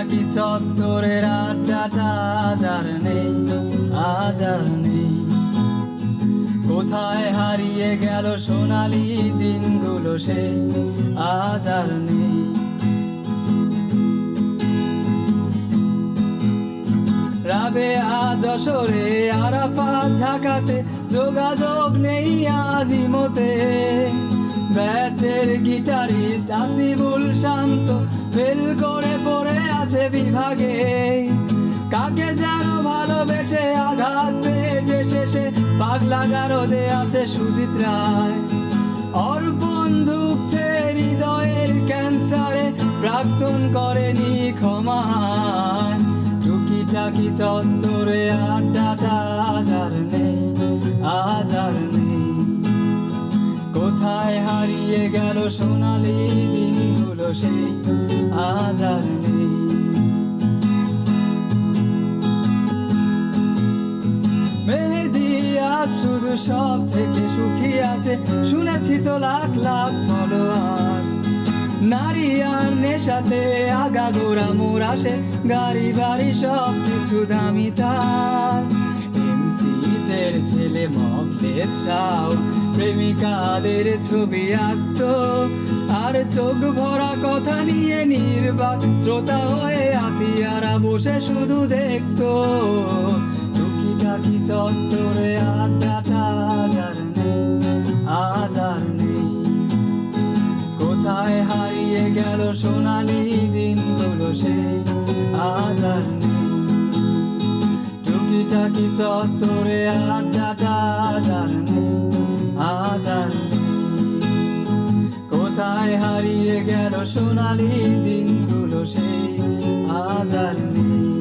টুকিটাকি চত্বরের আড্ডাটা আজ আর নেই? আজ আর নেই। কোথায় হারিয়ে গেল সোনালি দিনগুলো সে? আজ আর নেই। রাবে আজ আরাফাত ঢাকাতে যোগাযোগ নেই আজি মতে। ব্যাচের গিটারিস্ট আসিবুল শান্ত, ফেল করে পড়ে আছে বিভাগে। কাকে যেন ভালোবেসে আঘাত পেয়েছে শেষে, পাগলা গারদে আছে সুজিত রায়। অর্পণ ঢুকছে হৃদয়ের ক্যান্সারে, প্রাক্তন করেনি ক্ষমা। টুকিটাকি চত্বরে আড্ডাটা কোথায় হারিয়ে গেল সোনালি দিনগুলো সেই আজ আর নেই। মেহেদি আজ শুধু সব থেকে সুখী আছে, শুনেছি তো লাখ লাখ ফলোয়ার্স নারী আর নেশাতে আগা গোড়া মোর আসে, গাড়ি বাড়ি সব কিছু দামি তার। এমসিজের ছেলে মকলেস সাউ। প্রেমিকাদের ছবি আঁকতো। আর চোখ ভরা কথা নিয়ে নির্বাক শ্রোতা হয়ে আতিয়ারা বসে শুধু দেখতো। টুকিটাকি চত্বরে আড্ডাটা আজ আর নেই। কোথায় হারিয়ে গেল সোনালি দিনগুলো থাকি চত্বরে আড্ডাটা আজার আজার কোথায় হারিয়ে গেল সোনালি দিনগুলো সেই আজার নেই